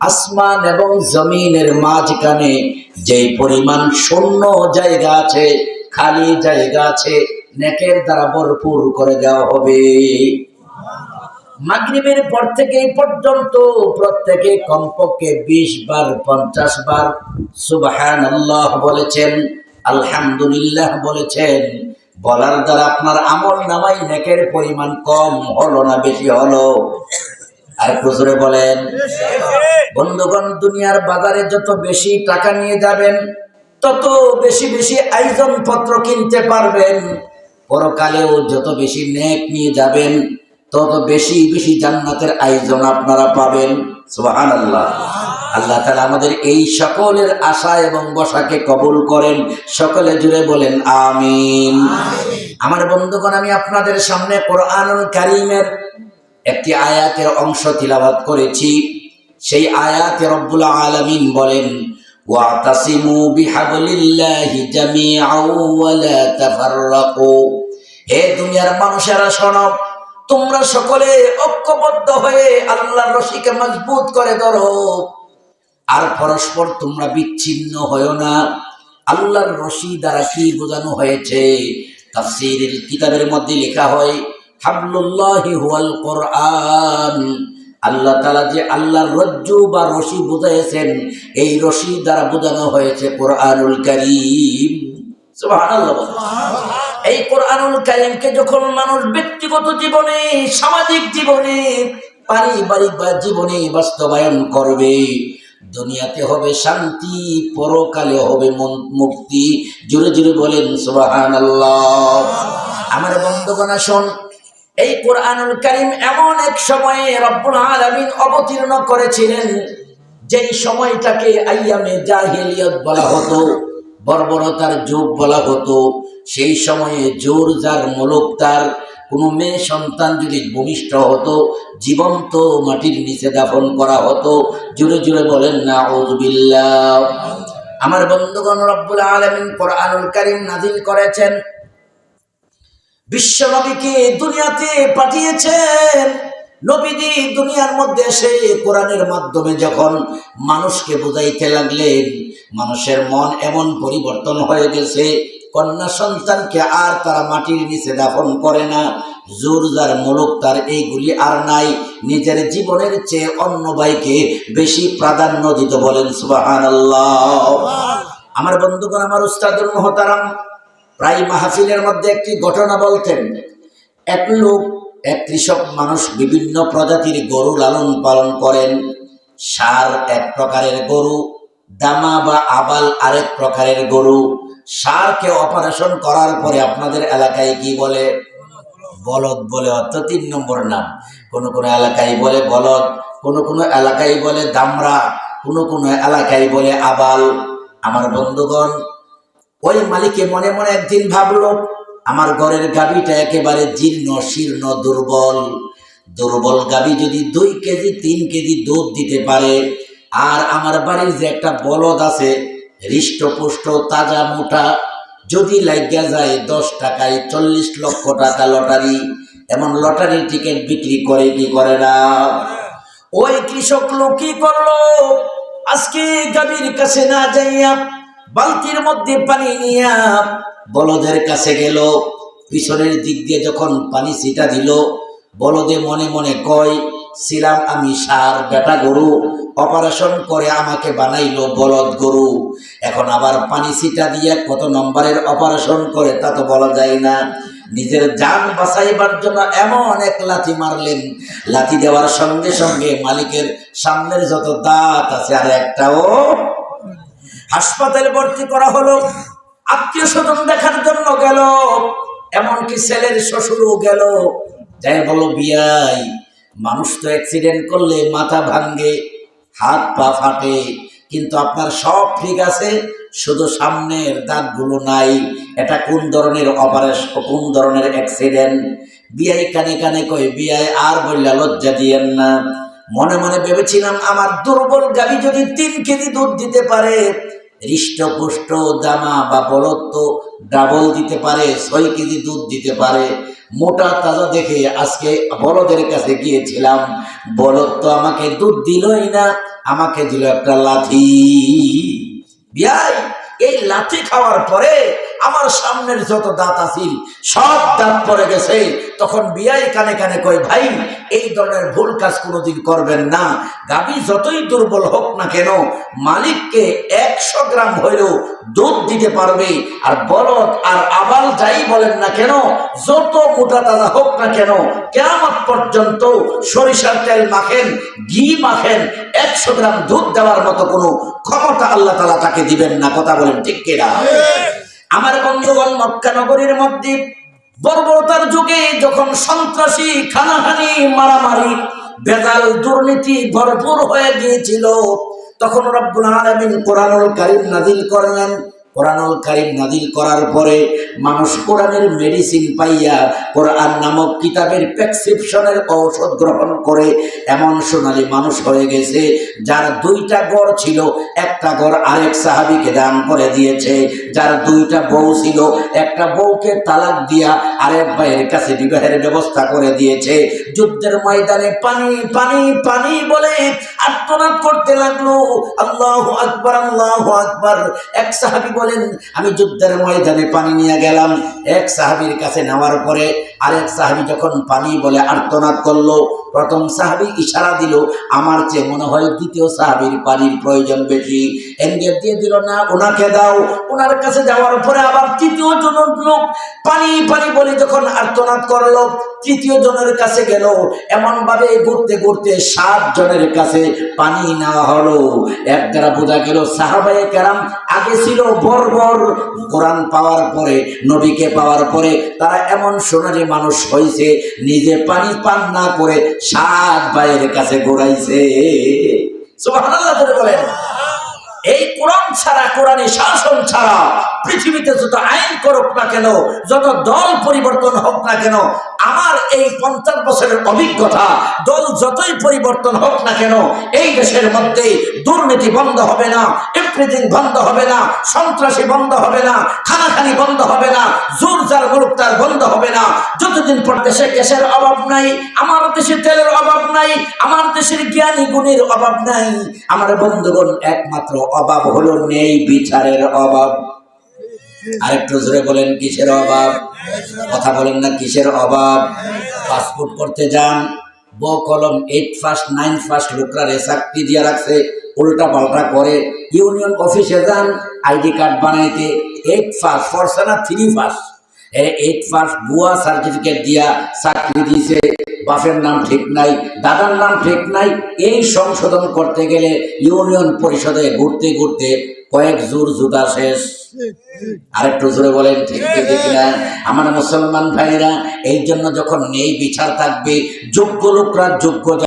আসমান এবং জমিনের মাঝখানে যেই পরিমাণ শূন্য জায়গা আছে, খালি জায়গা আছে, নেকের দ্বারা ভরপুর করে দেওয়া হবে। মাগরিবের পর থেকে পর্যন্ত প্রত্যেকে কমপক্ষে বিশ বার, পঞ্চাশ বার সুবাহান আল্লাহ বলেছেন, আলহামদুলিল্লাহ বলেছেন। বলার দ্বারা আপনার আমল নামাই নেকের পরিমাণ কম হলো না বেশি হলো? আর খুচরে বলেন, বন্ধুগণ, দুনিয়ার বাজারে যত বেশি টাকা নিয়ে যাবেন, তত বেশি বেশি আয়োজন পত্র কিনতে পারবেন। পরকালেও যত বেশি নেক নিয়ে যাবেন, তত বেশি বেশি জান্নাতের আয়োজন আপনারা পাবেন। সুবাহান আল্লাহ তালা আমাদের এই সকলের আশা এবং বসাকে কবুল করেন। সকলে জুড়ে বলেন আমিন। আমার বন্ধুগণ আমি আপনাদের সামনে কোরআনুল কারিমের একটি আয়াতের অংশ তিলাবাত করেছি। সেই আয়াতে রব্বুল আলামিন বলেন ওয়াতাসিমু বিহাবলিল্লাহি জামিআও ওয়া লা তাফাররাকু। হে দুনিয়ার মানুষেরা শোনো তোমরা সকলে ঐক্যবদ্ধ হয়ে আল্লাহর রশিকে মজবুত করে ধরো। আর পরস্পর তোমরা বিচ্ছিন্ন হয়েও না। আল্লাহর রশি দ্বারা কি বোঝানো হয়েছে? তাফসীরের কিতাবের মধ্যে লেখা হয় হাবলুল্লাহি হুয়াল কোরআন। আল্লাহ তালা যে আল্লাহর রজ্জু বা রশি বুঝাইছেন এই রশি দ্বারা বোঝানো হয়েছে কোরআনুল করিম। এই কোরআনুল কারিমকে যখন মানুষ ব্যক্তিগত জীবনে সামাজিক জীবনে পারিবারিক বা জীবনে বাস্তবায়ন করবে দুনিয়াতে হবে শান্তি, পরকালে হবে মুক্তি। জুড়ে জুড়ে বলেন সুবাহান আমার বন্ধুগণ, আসুন। এই কোরআনুল করিম এমন এক সময়ে রব্বুল আলামিন অবতীর্ণ করেছিলেন, যেই সময়টাকে আইয়ামে জাহিলিয়ত বলা হতো, বর্বরতার যুগ বলা হতো। সেই সময়ে জোর যার মুলুক তার কোনো মেয়ে সন্তান যদি ভূমিষ্ঠ হতো, জীবন্ত মাটির নিচে দাফন করা হতো জুড়ে জুড়ে বলেন না আমার বন্ধুগণ রব্বুল আলমিন কোরআনুল করিম নাজিল করেছেন। বিশ্ব নবীকে দুনিয়াতে পাঠিয়েছেন। নবীজি দুনিয়ার মধ্যে এসে কোরআনের মাধ্যমে যখন মানুষকে বোঝাইতে লাগলেন, মানুষের মন এমন পরিবর্তন হয়ে গেছে কন্যা সন্তানকে আর তারা মাটির নিচে দাফন করে না। জোর যার মুলুক, তার এইগুলি আর নাই। নিজের জীবনের চেয়ে অন্য ভাইকে বেশি প্রাধান্য দিতে বলেন সুবাহান আমার বন্ধুগণ, আমার উস্তাদুল মহতারাম, প্রায় মাহফিলের মধ্যে একটি ঘটনা বলতেন। এক লোক, এক কৃষক মানুষ বিভিন্ন প্রজাতির গরু লালন পালন করেন। সার এক প্রকারের গরু, দামা বা আবাল আরেক প্রকারের গরু। সারকে অপারেশন করার পরে আপনাদের এলাকায় কি বলে? বলদ বলে অর্থ তিন নম্বর নাম। কোন কোন এলাকায় বলে বলদ, কোন কোন এলাকায় বলে দামরা, কোন কোন এলাকায় বলে আবাল। আমার বন্ধুগণ, ওই মালিকে মনে মনে একদিন ভাবলো, আমার ঘরের গাবিটা একেবারে জীর্ণ, শীর্ণ, দুর্বল। দুর্বল গাবি যদি দুই কেজি, তিন কেজি দুধ দিতে পারে, আর আমার বাড়ির যে একটা বলদ আছে হৃষ্টপুষ্ট, তাজা মোটা, যদি লাগিয়া যায় দশ টাকায় চল্লিশ লক্ষ টাকা লটারি, এমন লটারি টিকিট বিক্রি করে কি করে না? ওই কৃষক লোক কি করল? আজকে গাভীর কাছে না যাইয়া বালতির মধ্যে পানি নিয়া বলদের কাছে গেল। পিছনের দিক দিয়ে যখন পানি ছিটা দিল, বলদে মনে মনে কয় ছিলাম আমি সার বেটা গরু, অপারেশন করে আমাকে বানাইলো বলদ গরু। এখন আবার পানি ছিটা দিয়ে কত নম্বরের অপারেশন করে তা তো বলা যায় না। নিজের যান বাঁচাইবার জন্য এমন এক লাথি মারলেন। লাথি দেওয়ার সঙ্গে সঙ্গে মালিকের সামনের যত দাঁত আছে আর একটাও হাসপাতালে ভর্তি করা হলো। আত্মীয় স্বজন দেখার জন্য গেল। এমনকি ছেলের শ্বশুরও গেল। যাই বলো বিয়াই। মানুষ তো অ্যাক্সিডেন্ট করলে মাথা ভাঙ্গে, হাত পা ফাটে, কিন্তু আপনার সব ঠিক আছে, শুধু সামনের দাঁতগুলো নাই, এটা কোন ধরনের অপারেশন কোন ধরনের অ্যাক্সিডেন্ট বিয়াই কানে কানে কই বিয়াই আর বললা লজ্জা দিয়েন না। মনে মনে ভেবেছিলাম আমার দুর্বল গাভী যদি তিন কেজি দুধ দিতে পারে হৃষ্টপুষ্ট জামা বা বলদ ডাবল দিতে পারে, ছয় কেজি দুধ দিতে পারে। মোটা তাজা দেখে আজকে বড়দের কাছে গিয়েছিলাম। বলদ তো আমাকে দুধ দিলই না, আমাকে দিল একটা লাঠি। বিয়াই, এই লাঠি খাওয়ার পরে আমার সামনের যত দাঁত আছিল, সব দাঁত পড়ে গেছে। তখন বিয়াই কানে কানে কয়, ভাই, এই ধরনের ভুল কাজ কোনোদিন করবেন না। গাবি যতই দুর্বল হোক না কেন, মালিককে একশো গ্রাম হইলেও দুধ দিতে পারবে। আর বলদ আর আবাল যাই বলেন না কেন, যত মোটা তাজা হোক না কেন কেমন পর্যন্ত সরিষার তেল মাখেন, ঘি মাখেন, একশো গ্রাম দুধ দেওয়ার মতো কোনো ক্ষমতা আল্লাহ তালা তাকে দিবেন না। কথা বলেন ঠিক কিনা? আমার বন্ধুগণ মক্কা নগরীর মধ্যে বর্বরতার যুগে যখন সন্ত্রাসী খানাহানি মারামারি বেদাল দুর্নীতি ভরপুর হয়ে গিয়েছিল, তখন রব্বুল আলামিন কোরআনুল কারীম নাজিল করলেন। কোরআনুল কারীম নাজিল করার পরে মানুষ কোরআনের মেডিসিন পাইয়া কোরআন নামক কিতাবের প্রেসক্রিপশনের ঔষধ গ্রহণ করে, এমন সোনালী মানুষ হয়ে গেছে যার দুইটা গড় ছিল, একটা গড় আরেক সাহাবিকে দান করে দিয়েছে। যার দুইটা বউ ছিল, একটা বউকে তালাক দিয়া আরেক ভাইয়ের কাছে বিবাহের ব্যবস্থা করে দিয়েছে। যুদ্ধের ময়দানে পানি পানি পানি বলে আত্মনাদ করতে লাগল। আল্লাহ আকবর আল্লাহ আকবর। এক সাহাবি বলেন, আমি যুদ্ধের ময়দানে পানি নিয়ে গেলাম, এক সাহাবির কাছে নেওয়ার পরে আরেক সাহাবি যখন পানি বলে আর্তনাদ করল, প্রথম সাহাবি ইশারা দিল, আমার চেয়ে মনে হয় দ্বিতীয় সাহাবির পানির প্রয়োজন বেশি। এনগেট দিয়ে দিল, না, ওনাকে দাও। ওনার কাছে যাওয়ার পরে আবার তৃতীয় জন লোক পানি পানি বলে যখন আর্তনাদ করল, তৃতীয় জনের কাছে গেল। এমন ভাবে ঘুরতে ঘুরতে সাত জনের কাছে পানি নেওয়া হলো। এক দ্বারা বোঝা গেল, সাহাবায়ে কেরাম আগে ছিল বর্বর কোরআন পাওয়ার পরে, নবীকে পাওয়ার পরে তারা এমন সোনারি মানুষ হয়েছে নিজে পানি পান না করে সাত ভাইয়ের কাছে ঘোরাইছে। বলেন। এই কোরআন ছাড়া, কোরআনী শাসন ছাড়া পৃথিবীতে যত আইন করুক না কেন, যত দল পরিবর্তন হোক না কেন, আমার এই পঞ্চাশ বছরের অভিজ্ঞতা, দল যতই পরিবর্তন হোক না কেন, এই দেশের মধ্যে দুর্নীতি বন্ধ হবে না ইফ্রিজিং বন্ধ হবে না, সন্ত্রাসী বন্ধ হবে না, খানাখানি বন্ধ হবে না, জোর মুলুক তার বন্ধ হবে না। যতদিন পর দেশে গ্যাসের অভাব নাই, আমার দেশে তেলের অভাব নাই, আমার দেশের জ্ঞানী গুণের অভাব নাই, আমার বন্ধুগণ একমাত্র অভাব হলো নেই, বিচারের অভাব। আরেকটু জোরে বলেন, কিসের অভাব? কথা বলেন না, কিসের অভাব? পাসপোর্ট করতে যান ব কলম এইট ফার্স্ট নাইন ফার্স্ট লোকরা চাকরি দিয়ে রাখছে। উল্টা পাল্টা করে। ইউনিয়ন অফিসে যান, আইডি কার্ড বানাইতে। এইট ফার্স্ট ফরসানা, থ্রি ফার্স্ট এইট ফার্স্ট ভুয়া সার্টিফিকেট দিয়া চাকরি দিয়েছে বাপের নাম ঠিক নাই, দাদার নাম ঠিক নাই। এই সংশোধন করতে গেলে ইউনিয়ন পরিষদে ঘুরতে ঘুরতে কয়েক জোর জুতা শেষ। আরেকটু জোরে বলেন, ঠিক ঠিক না? আমার মুসলমান ভাইরা, এই জন্য যখন নেই বিচার থাকবে, যোগ্য লোকরা যোগ্য